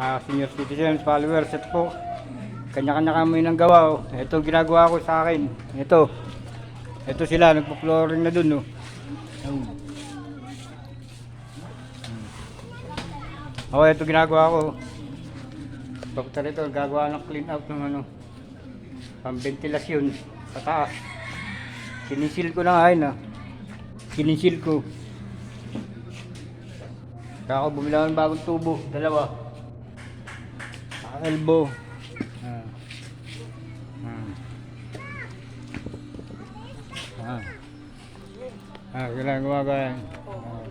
Ah, senior citizens, followers, ito po. Kanya-kanya kami ng gawa. Oh. Ito ginagawa ko sa akin. Ito. Ito sila, nagpo-flooring na dun. Oh. Ayun. Oh, ito ginagawa ko. Pagkita rito, gagawa ng clean out ng ano, pambentilasyon sa taas. Sinisil ko na nga yun ah. Sinisil ko. Kaya ako bumila ng bagong tubo, dalawa. Elbow. Ah. Ah. Ah. Ah, kailangan gumagawa yan. Ah.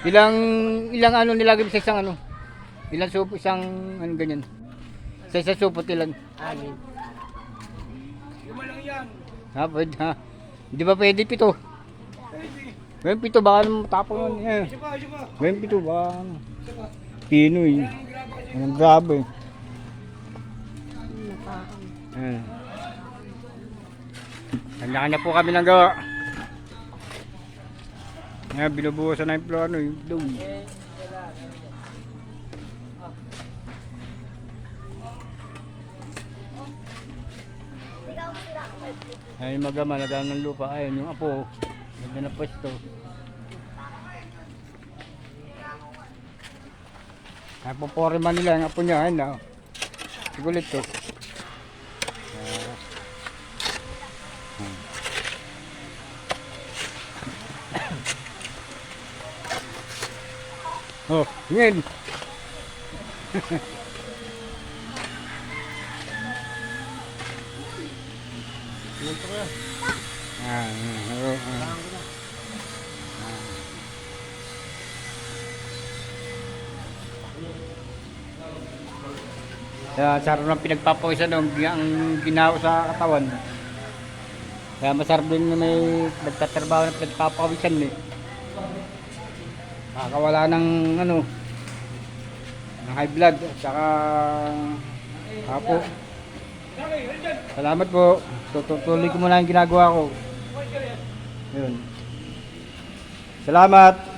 Ilang ilang ano nilagay sa isang ano? Ilang supo isang ano ganyan? Sa isang supot ilan? Anin. Ha, pwede ha. Hindi ba pwede pito? Ngayon pito baka naman tapang yan. Eh. Ngayon pito baka ano. Pinoy. Anong grabe. Ayan. Kanya-kanya po kami ng gawa. Ngayon, binubuhusan na yung floor, ano, yung doon. Ay, yung magama, nagano ng lupa. Ayun, yung apo. Ganda na pupori man nila yung apo niya. Ayun na. Sigulit to. Oh, ngayon. Ah, ah, oh, ah. Kaya sarap ng pinagpapawisan ng ang ginawa sa katawan. Kaya masarap din na may nagtatrabaho na pinagpapawisan eh. Nakakawala ng ano, ng high blood at saka apo. Salamat po. Tutuloy ko muna yung ginagawa ko. Yun. Salamat.